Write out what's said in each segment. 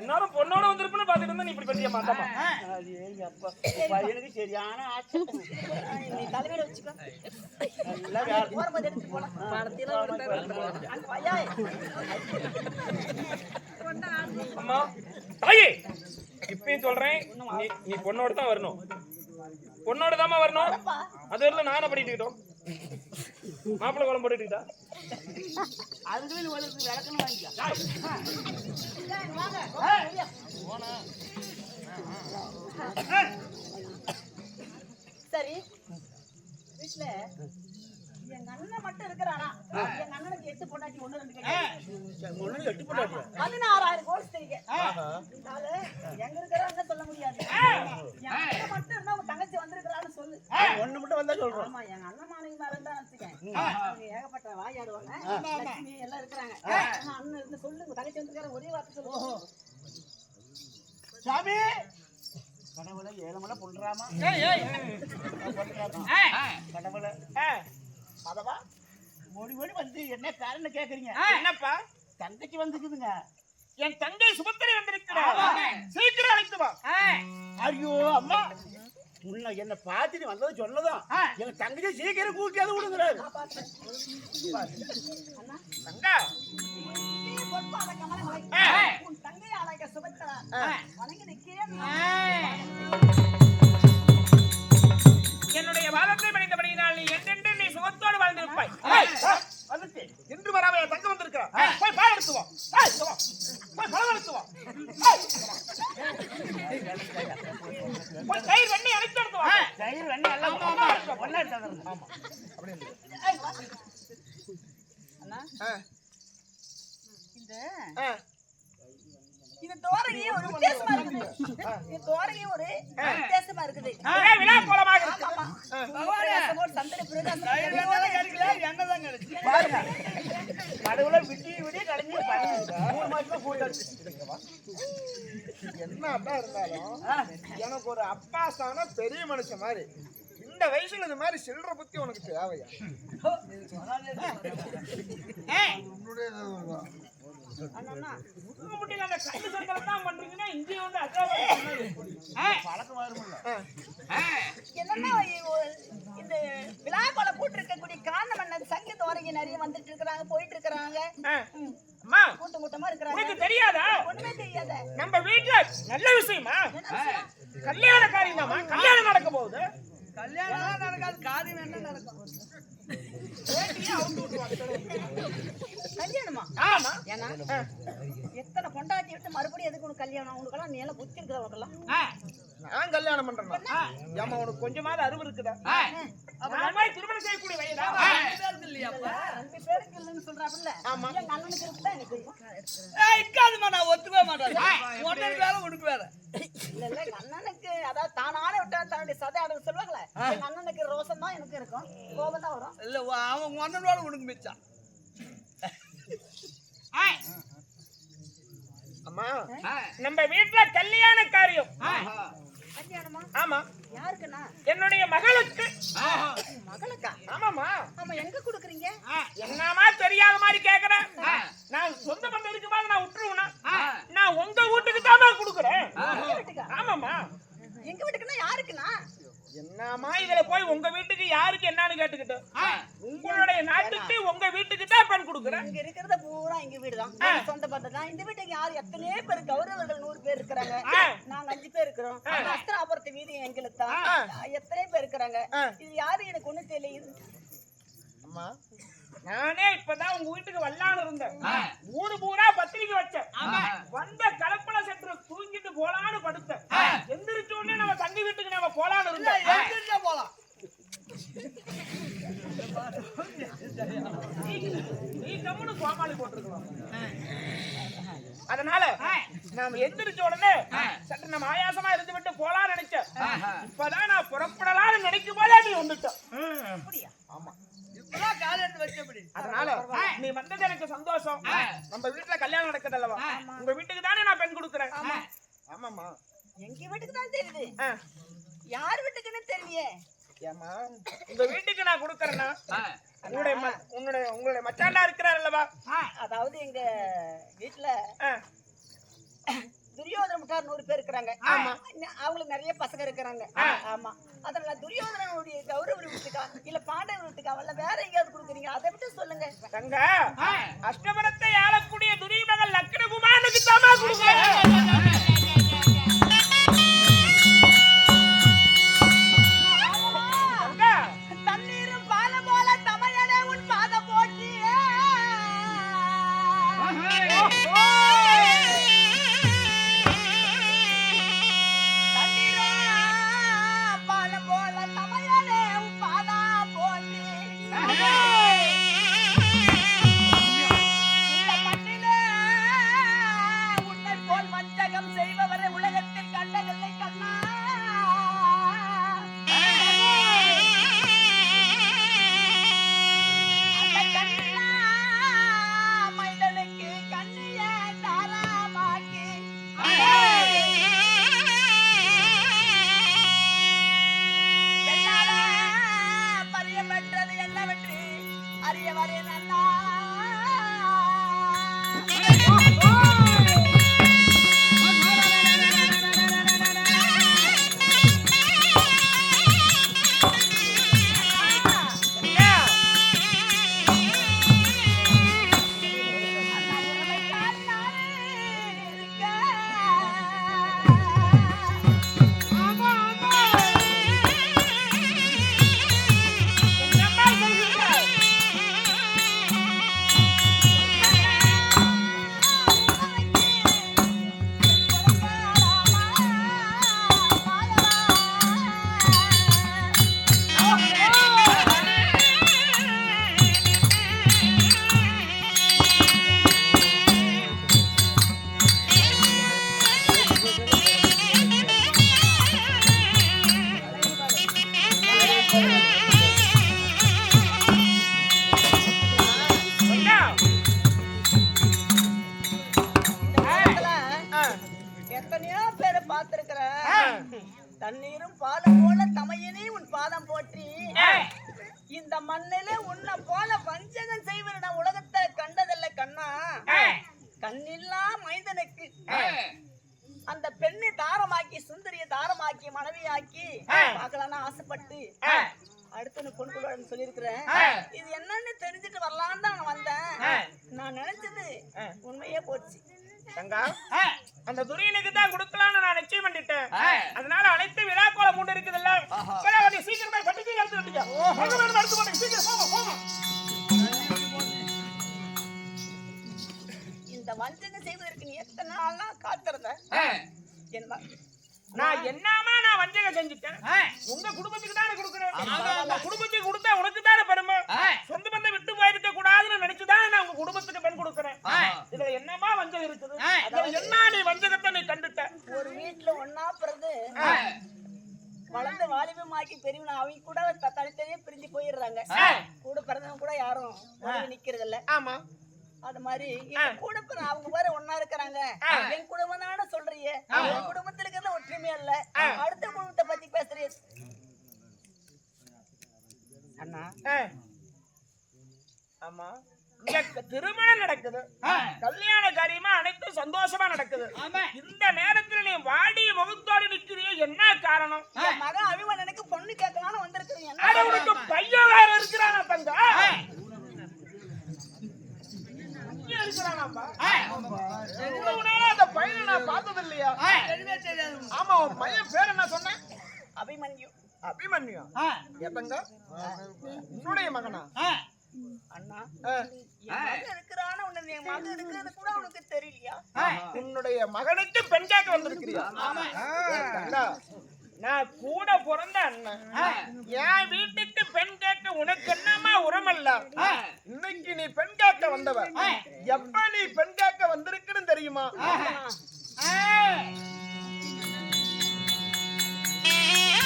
இன்னும் பொண்ணோட வந்திருப்பேன்னு பார்த்துட்டு இருந்தா நீ இப்படி பண்ணிட்டியாம்மா, அந்தாம்மா. பையனுக்கு சரியான ஆச்சு நீ தலைமையில வச்சுக்கோ அம்மா, தாயி, இப்பயும் சொல்றேன் நீ பொண்ணோட தான் வரணும். பொண்ணோட தாம்மா வரணும். அது வரல நான் என்ன பண்ணிட்டு மாப்பிள்ளை குழம்பு போட்டுக்கிட்டா அதுக்குள்ள விளக்கணும் வாங்கிக்க. சரி. வீட்டுல எங்க அண்ணன் மட்டும் இருக்கிறானா எங்க அண்ணனுக்கு எட்டு பொண்டாட்டி ஒண்ணு ரெண்டு கிடையாது ஒண்ணு எட்டு போட்டாட்டியா பதினாறாயிரம் கோல்ஸ் தெரியும் அதனால எங்க இருக்கிறான்னு சொல்ல முடியாது. என் அண்ணன் மட்டும் இருந்தா உங்க தங்கச்சி வந்திருக்கிறான்னு சொல்லு. ஒண்ணு மட்டும் வந்தா சொல்றோம். ஆமா எங்க அண்ணன் மாணவி மேல இருந்தா வச்சுக்கேன். அவங்க ஏகப்பட்ட வாயாடுவாங்க. லட்சுமி எல்லாம் இருக்கிறாங்க. அண்ணன் இருந்து சொல்லு உங்க தங்கச்சி வந்திருக்காரு ஒரே வார்த்தை சொல்லு. சாமி. கடவுளை ஏழமலை கடவுளை. அதவா மொழி மொழி வந்து என்ன காரணம் கேக்குறீங்க. என்னப்பா? தங்கச்சி வந்துக்குதுங்க என் தங்கை சுபத்திரை வந்திருக்கிறார் சீக்கிரம் அழைத்து வா. ஐயோ அம்மா. உன்னை என்ன பார்த்துட்டு வந்தது சொன்னதும் எங்க தங்கச்சி சீக்கிரம் கூட்டியாவது விடுங்கிறாரு. அண்ணா தங்கா. உன் தங்கை அழைக்க சுபத்திரா வணங்கி நிக்கிறேன் என்னுடைய வாதத்தை மனிதபடியினால் நீ என்றென்று நீ சுகத்தோடு வாழ்ந்திருப்பாய் வந்துட்டு இன்று வராம என் தங்க வந்திருக்கா போய் பால் எடுத்து வா ஏய், இங்க வா. போய் பழம் எடுத்து வா ஏய், போய் தயிர் வெண்ணெய் அழைத்து எடுத்து வா தயிர் வெண்ணி எல்லாம் ஒன்னா எடுத்தாங்க ஆமா அண்ணா இந்த இது தோரகி ஒரு வித்தியாசமா இருக்குது இது தோரகி ஒரு வித்தியாசமா இருக்குது ஒரே விழா கோலமாக இருக்கு ஆமா பிரகாசமோடு சந்திர பிரகாசம் பாருங்க கடவுளை விட்டி விடி கலைஞ்சு மூணு மாசமா கூட்டாச்சு என்ன அப்பா இருந்தாலும் எனக்கு ஒரு அப்பா ஸ்தானம் மனுஷன் மாதிரி. இந்த வயசுல இந்த மாதிரி சில்லற புத்தி உனக்கு தேவையா? இந்த விழா கொலை போட்டு இருக்கக்கூடிய காரணம் என்ன சங்க தோரகி நிறைய வந்துட்டு இருக்கிறாங்க போயிட்டு இருக்கிறாங்க. கூட்டம் கூட்டமா இருக்கிறாங்க. தெரியாதா? ஒண்ணுமே தெரியாத. நம்ம வீட்டுல நல்ல விஷயம்? கல்யாண காரியம் கல்யாணம் நடக்க போகுது கல்யாணமா? ஆமா. ஏன்னா எத்தனை பொண்டாட்டி விட்டு மறுபடியும் எதுக்கு உனக்கு கல்யாணம்? உனக்கெல்லாம் நீ எல்லாம் புத்தி இருக்கிற உனக்கெல்லாம் நான் கல்யாணம் பண்றேன்னா ஏமா உனக்கு கொஞ்சமாவது அறிவு இருக்குதா? நான் மாதிரி திருமணம் செய்யக்கூடிய வயதா? எங்க அண்ணனுக்கு இருக்குதான் எனக்கு இருக்கும். இல்ல இல்ல எங்க அண்ணனுக்கு அதாவது தானான விட்டா தன்னுடைய சதை அடவு சொல்லுவாங்களே எங்க அண்ணனுக்கு ரோசம் தான் எனக்கு இருக்கும். கோபம் தான் வரும். அம்மா நம்ம வீட்டுல கல்யாண காரியம். கல்யாணமா? ஆமா. யாருக்குண்ணா? என்னுடைய மகளுக்கு. மகளுக்கா? ஆமாமா ஆமா எங்க குடுக்குறீங்க? என்னமா தெரியாத மாதிரி கேக்குறேன். நான் சொந்த பந்தம் இருக்கும்போது நான் விட்டுருவேனா நான் உங்க வீட்டுக்கு தான் கொடுக்குறேன். எங்க வீட்டுக்கா? ஆமாமா எங்க வீட்டுக்குன்னா யாருக்குண்ணா? என்னமா இதுல போய் உங்க வீட்டுக்கு யாருக்கு என்னன்னு கேட்டுக்கிட்டு? உங்களுடைய நாட்டுக்கு உங்க வீட்டுக்கு தான் பெண் கொடுக்குறேன் இங்க இருக்கிறத பூரா எங்க வீடுதான் சொந்த பந்தம் தான். இந்த வீட்டுக்கு யார் எத்தனையோ பேர் கௌரவர்கள் நூறு பேர் இருக்கிறாங்க. நாங்க அஞ்சு பேர் இருக்கிறோம். அஸ்திராபுரத்து வீதி எங்களுக்கு தான் எத்தனை பேர் இருக்கிறாங்க. இது யாரு? எனக்கு ஒண்ணு தெரியல அம்மா. நானே இப்பதான் உங்க வீட்டுக்கு வரலான்னு இருந்தேன். ஊரு பூரா பத்திரிக்கை வச்சேன். வந்த கலப்பட சென்று தூங்கிட்டு போலான்னு படுத்தேன் எந்திரிச்ச உடனே நம்ம தங்கி வீட்டுக்கு நம்ம போலான்னு இருந்தோம் போலாம் கம்முனு கோமாளி போட்டிருக்கலாம் அதனால நாம எந்திரிச்ச உடனே சற்று நம்ம ஆயாசமா இருந்து விட்டு போலான்னு நினைச்சேன். இப்பதான் நான் புறப்படலாம்னு நினைக்கும் போதே நீ வந்துட்ட அப்படியா? ஆமா. அதனால நீ வந்தது எனக்கு சந்தோஷம். நம்ம வீட்டுல கல்யாணம் நடக்குது அல்லவா? உங்க வீட்டுக்கு தானே நான் பெண் கொடுக்குறேன். ஆமாம்மா. எங்க வீட்டுக்கு தான் தெரியுது. யார் வீட்டுக்குன்னு தெரியலையே. ஏம்மா உங்க வீட்டுக்கு நான் கொடுக்கறேன்னா? உன்னுடைய உங்களுடைய மச்சாண்டா இருக்கிறார் அல்லவா அதாவது எங்க வீட்டுல. துரியோதன முட்டார் நூறு பேர் இருக்கிறாங்க. இன்னும் அவங்களுக்கு நிறைய பசங்க இருக்கிறாங்க. ஆமா. அதனால துரியோதனனுடைய கௌரவ வீட்டுக்கா இல்ல பாண்டவர் வீட்டுக்கா இல்ல வேற எங்கேயாவது கொடுக்குறீங்க? அதை மட்டும் சொல்லுங்க. தங்க அஷ்டபரத்தை ஆளக்கூடிய துரியமகள் லக்னகுமாரனுக்கு தாமா கொடுக்குறேன் விட்டுங்க எங்க வேணும் எடுத்து போட்டுங்க சீக்கிரம் இந்த வஞ்சகம் செய்வதற்கு நீ எத்தனை நாளா காத்திருந்த? என்ன நான் என்னமா நான் வஞ்சகம் செஞ்சுட்டேன்? உங்க குடும்பத்துக்கு தானே கொடுக்குறேன்? உங்க குடும்பத்துக்கு கொடுத்தா உனக்கு தானே பெருமை? சொந்த பந்தம் விட்டு போயிருக்க கூடாதுன்னு நினைச்சுதான் நான் உங்க குடும்பத்துக்கு பெண் கொடுக்குறேன். இதுல என்னமா வஞ்சகம் இருக்குது? என்ன நீ வஞ்சகத்தை நீ கண்டுட்ட? ஒரு வீட்டுல ஒன்னா பிறந்து வளர்ந்து வாலிபமாக்கி பெரியவன அவங்க கூட தனித்தனியே பிரிஞ்சு போயிடுறாங்க. கூட பிறந்தவங்க கூட யாரும் நிக்கிறது இல்ல ஆமா. அது மாதிரி என் கூட பிற அவங்க வேற ஒன்னா இருக்கிறாங்க. என் குடும்பம் தானே சொல்றீங்க. என் குடும்பத்துல இருக்கிறது ஒற்றுமையா இல்ல அடுத்த குடும்பத்தை பத்தி பேசுறீங்க. அண்ணா. ஆமா. திருமணம் நடக்குது. கல்யாண காரியமா அனைத்தும் சந்தோஷமா நடக்குது. இந்த நேரத்துல நீ வாடி முகத்தோடு நிக்கிறிய என்ன காரணம். என் மகன் அபிமன்னனுக்கு பொண்ணு கேட்கலாம்னு என்ன உனக்கு பையன் வேற இருக்கிறானா தங்க அந்த பையனை நான் பார்த்தது இல்லையா ஆமா உன் பையன் பேர் என்ன சொன்ன? அபிமன்யு. அபிமன்யு. எப்பங்க உன்னுடைய மகனா? அண்ணா. இருக்கிறான்னு உன்னை என் மகன் இருக்கிறது கூட உனக்கு தெரியலையா? உன்னுடைய மகனுக்கு பெண் கேட்க வந்திருக்கிறியா? நான் கூட பிறந்த அண்ணன். என் வீட்டுக்கு பெண் கேட்க உனக்கு என்னமா உரமல்ல? இன்னைக்கு நீ பெண் கேட்க வந்தவ. எப்ப நீ பெண் கேட்க வந்திருக்குன்னு தெரியுமா? இன்று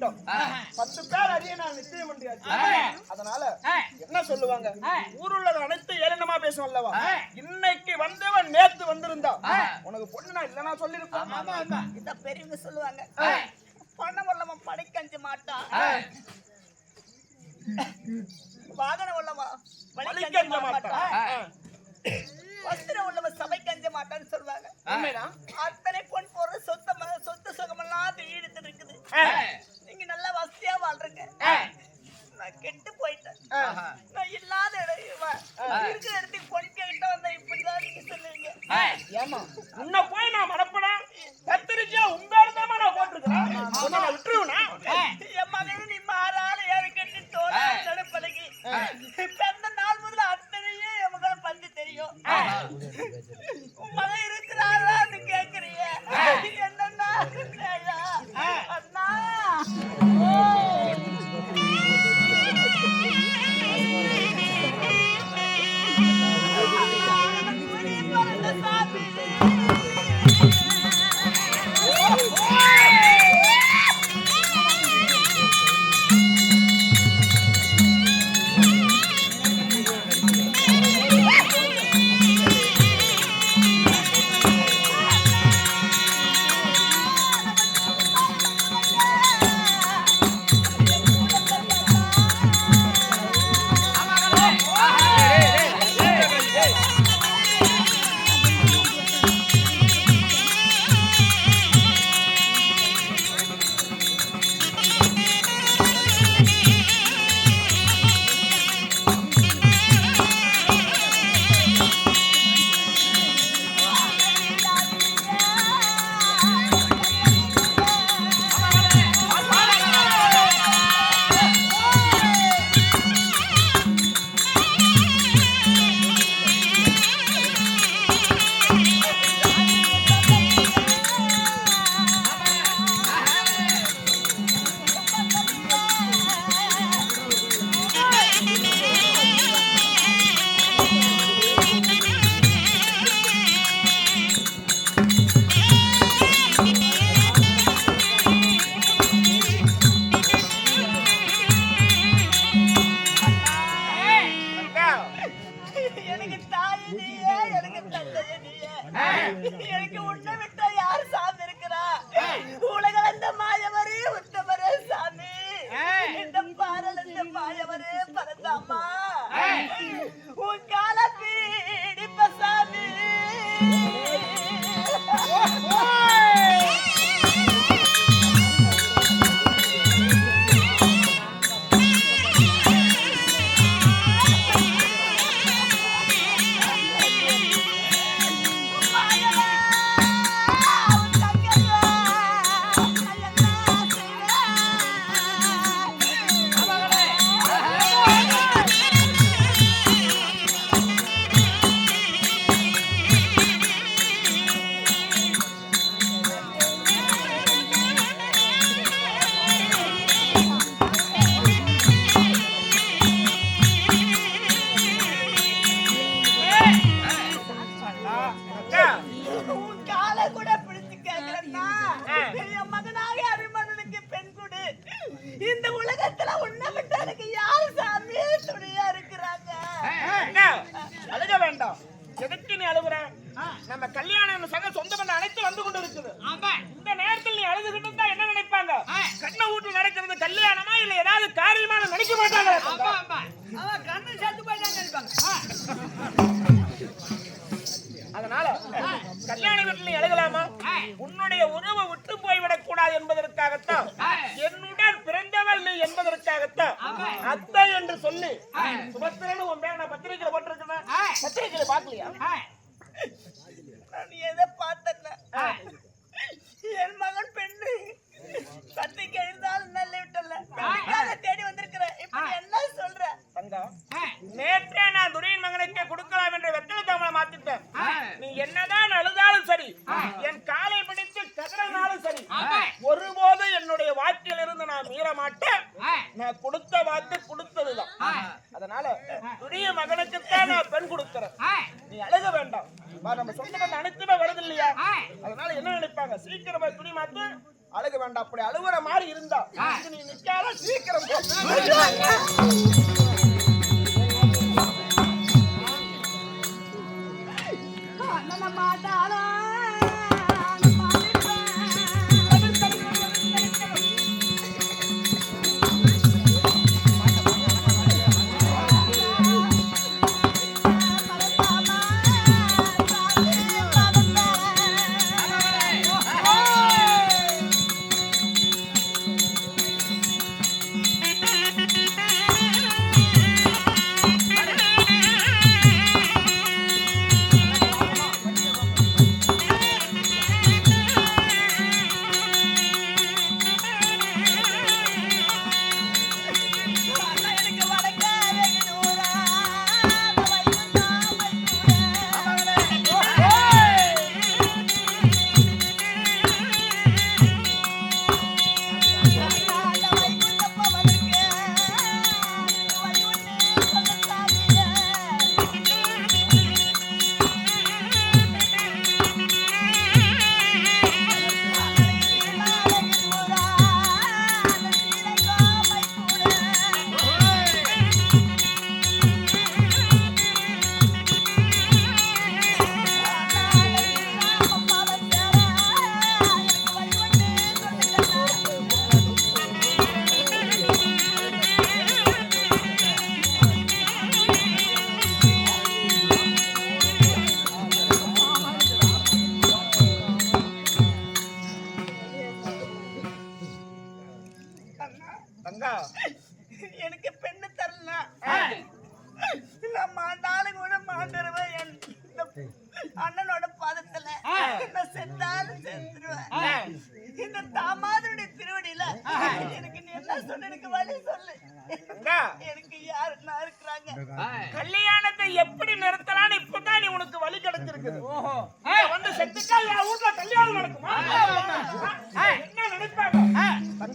விட்டோம். பத்து பேர் அறிய நான் நிச்சயம் அதனால என்ன சொல்லுவாங்க? ஊருள்ள அனைத்து ஏளனமா பேசும் அல்லவா? இன்னைக்கு வந்தவன் நேத்து வந்திருந்தான். உனக்கு பொண்ணுனா இல்லைன்னா சொல்லிருப்பான் இத பெரியவங்க சொல்லுவாங்க பணம் வல்லவன் படைக்கஞ்சு மாட்டான். வாகனம் உள்ளவா வலிக்கஞ்ச மாட்டான். வஸ்திரம் உள்ளவன் சபை மாட்டான்னு சொல்லுவாங்க. அத்தனை பொன் போற சொத்த சொத்து சுகமெல்லாம் வீடு இருக்குது. வாழ்றேங்க. கெட்டு போயிட்டேன். நான் இல்லாத இருக்கிற இடத்துக்கு பொண்ணுக்கிட்ட வந்தேன். இப்படிதான் நீங்க சொல்லுவீங்க ஏமா உன்னை போய் நான் மறப்பேன்? கத்திரிச்சா உங்க இடத்தாமா நான் போட்டிருக்கிறேன். என் மகன் நீ மாறால ஏன் கெட்டு தோணு பழகி. அந்த நாள் முதல்ல அத்தனையே என் மகன் பந்து தெரியும்.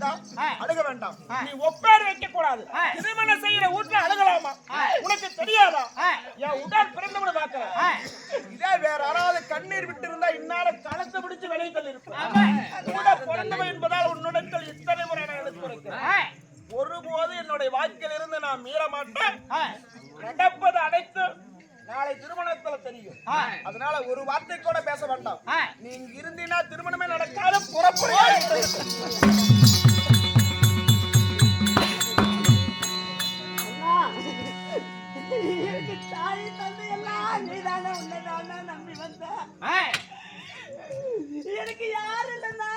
தங்கா அழுக வேண்டாம். நீ ஒப்பேர் வைக்க கூடாது திருமணம் செய்யற வீட்ல அழுகலாமா? உனக்கு தெரியாதா? என் உடல் பிறந்தவனை பாக்குறேன் இதே வேற யாராவது கண்ணீர் விட்டு இருந்தா இந்நாள களத்தை பிடிச்சு வெளியே தள்ளி இருப்பேன் கூட பிறந்தவன் என்பதால் உன்னுடத்தில் இத்தனை முறை நான் எடுத்துரைக்கிறேன். ஒருபோது என்னுடைய வாழ்க்கையிலிருந்து நான் மீற மாட்டேன். நடப்பது அனைத்து நாளை திருமணத்துல தெரியும். அதனால ஒரு வார்த்தை கூட பேச வேண்டாம். நீ இங்க இருந்தீனா திருமணமே நடக்காத புறப்படையா எனக்கு தாய் தந்தை எல்லாம் நீதானே உன்னதானே நம்பி வந்த எனக்கு யாரு இல்லைன்னா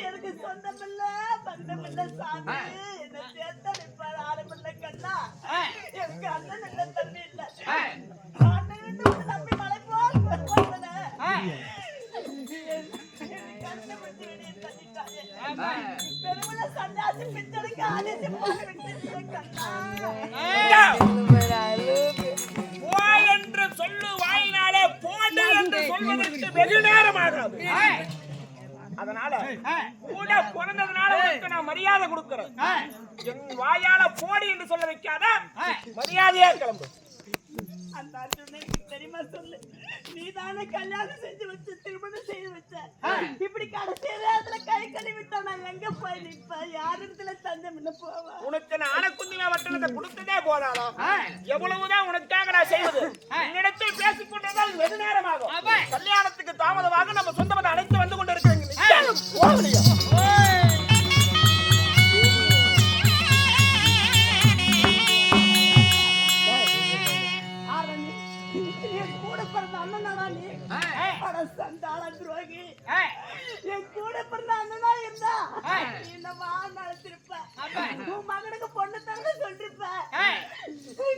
எனக்கு சொந்தம் இல்ல பந்தம் இல்ல சாமி. என்ன சேர்த்த நிற்பார் ஆளும் இல்ல கண்ணா எனக்கு அண்ணன் இல்ல தம்பி இல்ல. என்று சொல்லு வாயினாலே போடு என்று சொல்வதற்கு வெகு நேரம் ஆகாது அதனால கூட பிறந்ததுனால உனக்கு நான் மரியாதை கொடுக்கிறேன். என் வாயால போடு என்று சொல்ல வைக்காத மரியாதையா கிளம்பு அந்த அர்ஜுனன் எனக்கு தெரியுமா சொல்லு நீதானே கல்யாணம் செஞ்சு வச்சு திருமணம் செய்து வச்ச இப்படி கடைசி நேரத்துல கை கழுவி விட்டா நான் எங்க போய் நிப்பேன் யார் இடத்துல தஞ்சம் என்ன போவேன் உனக்கு நான் அணக்குந்தினா வட்டணத்தை கொடுத்ததே போதாதா? எவ்வளவுதான் உனக்காக நான் செய்வது? என்னிடத்தில் பேசிக் கொண்டிருந்தால் வெகு நேரமாகும். கல்யாணத்துக்கு தாமதமாக நம்ம சொந்த பந்தம் அழைத்து வந்து கொண்டிருக்கிறீங்க. போகலையா? சண்டாள துரோகி என் கூட பிறந்த அண்ணனா இருந்தா நீ இந்த வாழ் நடத்திருப்ப உன் மகனுக்கு பொண்ணு தரல சொல்லிருப்ப.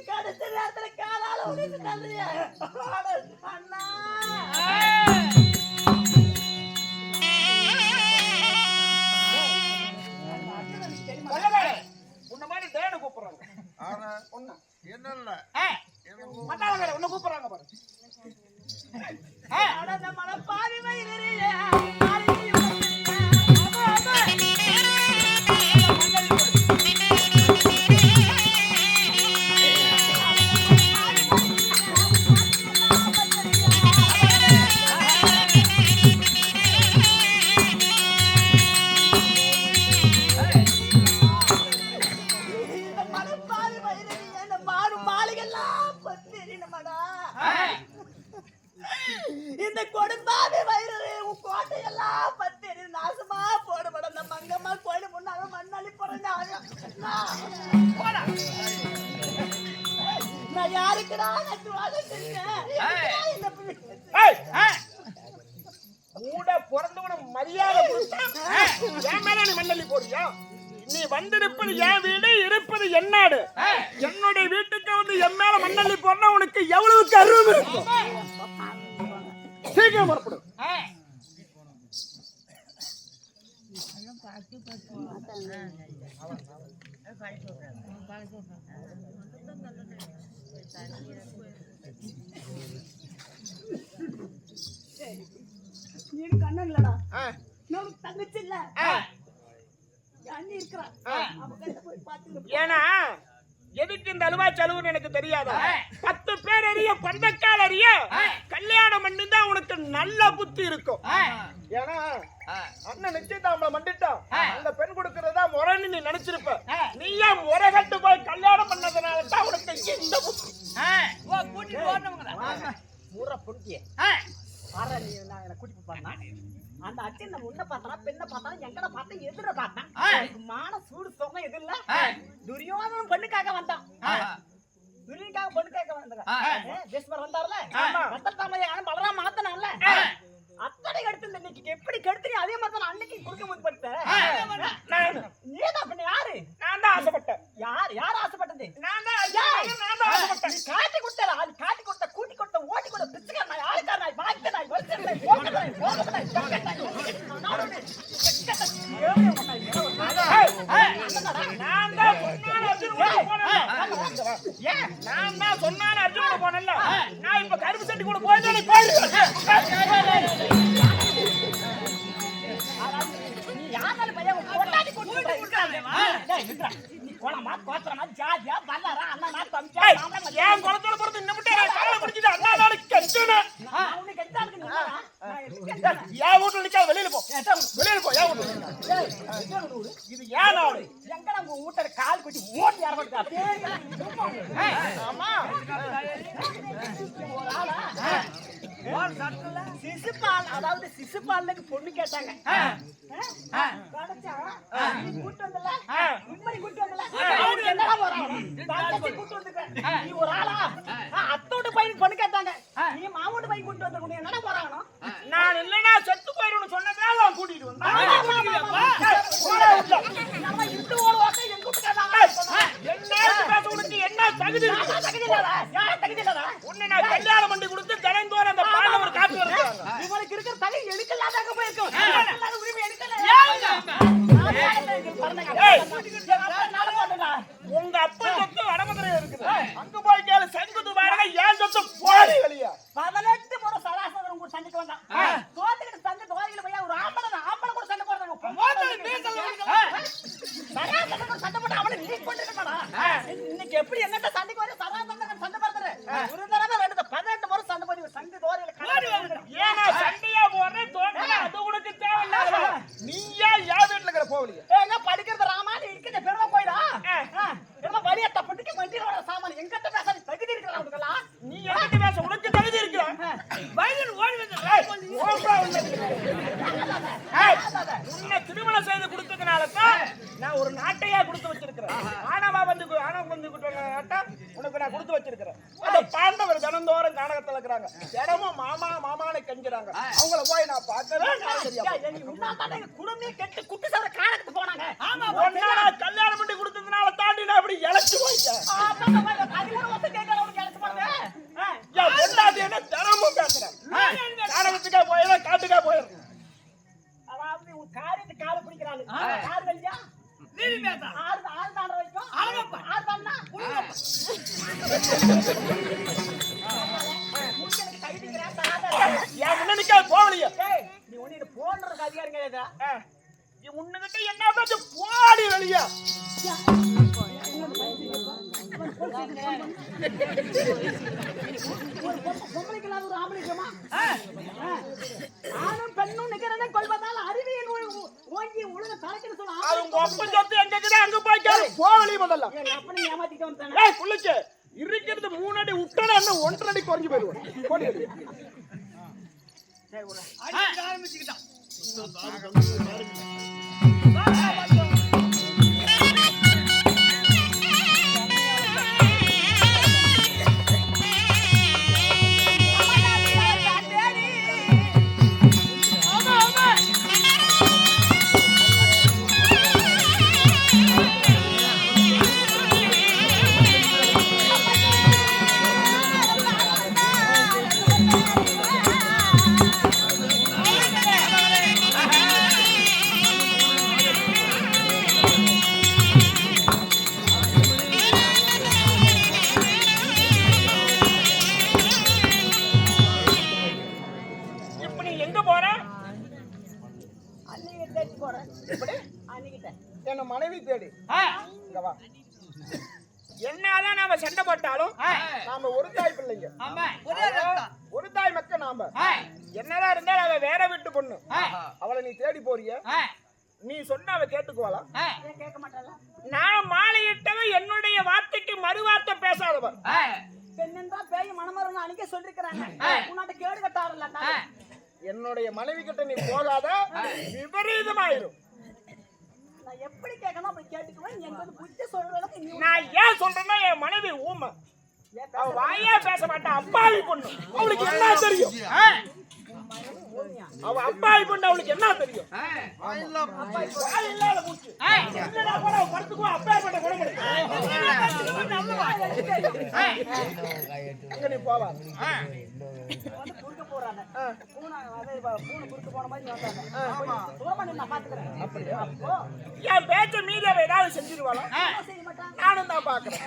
கடைசி நேரத்துல காலால உனக்கு தந்தைய அண்ணா. உன்னை மாதிரி டேனு கூப்பிடுறாங்க. ஆனா உன்னை. என்னல்ல. ஏய், மத்தாளவேலை, உன்னை கூப்பிடுறாங்க பாரு. அட மயிலே தங்கச்சி இல்ல அண்ணி இருக்கிறா அவ கிட்ட போய் பாத்துக்கிட்டு ஏன்னா எதுக்கு இந்த அலுவா செலவுன்னு எனக்கு தெரியாதா? பத்து பேர் அறிய பந்தக்கால் அறிய கல்யாணம் பண்ணிதான் உனக்கு நல்ல புத்தி இருக்கும். ஏன்னா அண்ணன் நிச்சயதாம்பளம் பண்ணிட்டான் அந்த பெண் கொடுக்கறதா முறைன்னு நீ நினைச்சிருப்ப. நீ ஏன் முறை கட்டு போய் கல்யாணம் பண்ணதுனால தான் உனக்கு புத்தி? கூட்டிட்டு நீ நான் கூட்டிட்டு போறேன்னா அந்த அச்சன் நம்ம உன்ன பார்த்தா பெண்ணை பார்த்தா எங்கட பார்த்தா எதிர பார்த்தேன். எனக்கு மான சூடு சொகம் எது இல்ல. துரியோதனன் பெண்ணுக்காக வந்தான். துரியனுக்காக பெண்ணுக்காக வந்தான் பீஷ்மர் வந்தார்ல? ரத்தத்தாமையை ஆன பலராம மாத்தனான்ல? அத்தனை கெடுத்து இந்த இன்னைக்கு. எப்படி கெடுத்துறீ அதே மாதிரி தான் அன்னைக்கு கொடுக்க முற்பட்ட நீதான் பின்ன யாரு? அதாவது சிசுபாலுக்கு பொண்ணு கேட்டாங்க கூட்டு வந்தல? கூட்டு வந்தல? கூட்டு. நீ ஒரு ஆளா? அத்தோட பொண்ணு கேட்டாங்க. நீ மாமோட பையன் கூட்டு வந்திருக்க. நீ என்னடா போறானோ? நான் இல்லைன்னா செத்து போயிரும்னு சொன்னதால அவன் கூட்டிட்டு வந்தான். நம்ம இந்து ஓட ஓட்ட எங்க வீட்டுக்கு கேட்டாங்க. என்ன பேச உனக்கு என்ன தகுதி தகுதி இல்லாதா? யார் தகுதி இல்லாதா? உன்னை நான் கல்யாணம் பண்ணி கொடுத்து தினந்தோறும் அந்த ஒரு வருகிறாங்க இவனுக்கு இருக்கிற இல்லாத அங்க போயிருக்கும். உரிமை இல்ல. நான் பாடல இங்க பிறந்தேங்க. ஏய். எங்க அப்பா நாடு போட்டதா? உங்க அப்பா சொத்து வடமதுரை இருக்குது அங்க போய் கேளு செங்குத்து பாருங்க ஏன் சொத்து போடி வெளியே பதினெட்டு முறை சராசரம் கூட சண்டைக்கு வந்தான் தோத்துக்கிட்டு சண்டை தோதிகள் பையன் ஒரு ஆம்பளை தான். ஆம்பளை கூட சண்டை போடுறாங்க சராசரம் கூட சண்டை போட்டு அவனை லீக் பண்ணிருக்கமாடா இன்னைக்கு எப்படி எங்கிட்ட சண்டைக்கு வர சராசரம் சண்டை போடுறது ஒரு தடவை ரெண்டு தடவை, பதினெட்டு முறை சண்டை போட்டு சண்டை தோதிகள் ஏன்னா சண்டையா போறேன் தோட்டல அது உனக்கு தேவையில்லாத நீயா யா வீட்டுல இருக்கிற போகலையே ஏங்க படிக்கிறது ராமா நீ இருக்கிற பெருமை போயிடா என்ன வழியா தப்பிட்டு வண்டியோட சாமான் எங்கிட்ட பேச தகுதி இருக்கிற அவனுக்கெல்லாம் நீ என்கிட்ட பேச உனக்கு தகுதி இருக்கிற வயலில் ஓடி வந்து ஏய், ஓம்பா உள்ள. ஏய், உன்னை திருமணம் செய்து கொடுத்ததுனால தான் நான் ஒரு நாட்டையா கொடுத்து வச்சிருக்கிறேன் ஆனவா வந்து கு- ஆணவ வந்து நாட்டா உனக்கு நான் கொடுத்து வச்சிருக்கிறேன் அந்த பாண்டவர் தினந்தோறும் கானகத்துல இருக்கிறாங்க தினமும் மாமா மாமான்னு கெஞ்சுறாங்க அவங்கள போய் நான் பார்க்கவே நான் தெரியாம ஏய், நீ உன்னால எங்க குடும்பமே கெட்டு குட்டி சார காணத்துக்கு போனாங்க ஒன்னா நான் கல்யாணம் பண்ணி கொடுத்ததுனால தாண்டி நான் அப்படி இழைச்சு போயிட்டேன் பதிமூணு வருஷம் கேட்கல உனக்கு கிடைச்சு போடுது என் பொண்டாட்டி என்ன தினமும் பேசுறேன் கானகத்துக்கா போயிடும் காட்டுக்கா போயிடும் அதாவது உன் காரியத்தை கால பிடிக்கிறாள் யார் வழியா ஆறு ஆறு தாண்ட வரைக்கும்? ஆறு தாண்டா எனக்கு கைதிக்கிறேன் தராத என் முன்னணிக்கா போகலையே நீ இது போன்றதுக்கு அதிகாரம் கிடையாதா உன்னுகிட்ட என்ன போடி வெளியே. ஒரு பொம்மை- பொம்பளைக்கு இல்லாத ஒரு ஆம்பளைக்குமா ஆணும் பெண்ணும் நிகரனை கொள்வதால் அறிவியல் ஓங்கி உலக தலைக்கிற சொல்ல அது உங்க அப்பன் சொத்து எங்க இருக்குது அங்க போய் கேளு போ வெளியே முதல்ல அப்பனை ஏமாத்திட்டு வந்தானே ஏய் புள்ளிச்சு இருக்கிறது மூணு அடி விட்டனா என்ன ஒன்றரை அடி குறைஞ்சு போடி வெளியே. ஆரம்பிச்சுக்கிட்டான் பேசாதவன் பெண்ணென்றா பேய் மணமரம் அன்னைக்கே சொல்லிருக்கிறாங்க. உன்னாட்ட கேடு கட்டாருல்லக்கா என்னுடைய மனைவி கிட்ட நீ போகாத விபரீதமாயிரும். நான் எப்படி கேட்கணும் அப்படி கேட்டுக்குவேன். நீ எங்க வந்து புத்தி சொல்ற அளவுக்கு நீ நான் ஏன் சொல்றேன்னா என் மனைவி ஊமை. வாயே பேச மாட்டா. அப்பாவி பொண்ணு. அவளுக்கு என்ன தெரியும்? அவ அப்பாவி பொண்ணு அவளுக்கு என்ன தெரியும்? இல்லாத மூச்சு. இல்லடா போடா, அவ அங்க நீ போவா. என் பேச்ச மீடியாவை ஏதாவது செஞ்சிருவாளா? நானும் தான் பாக்குறேன்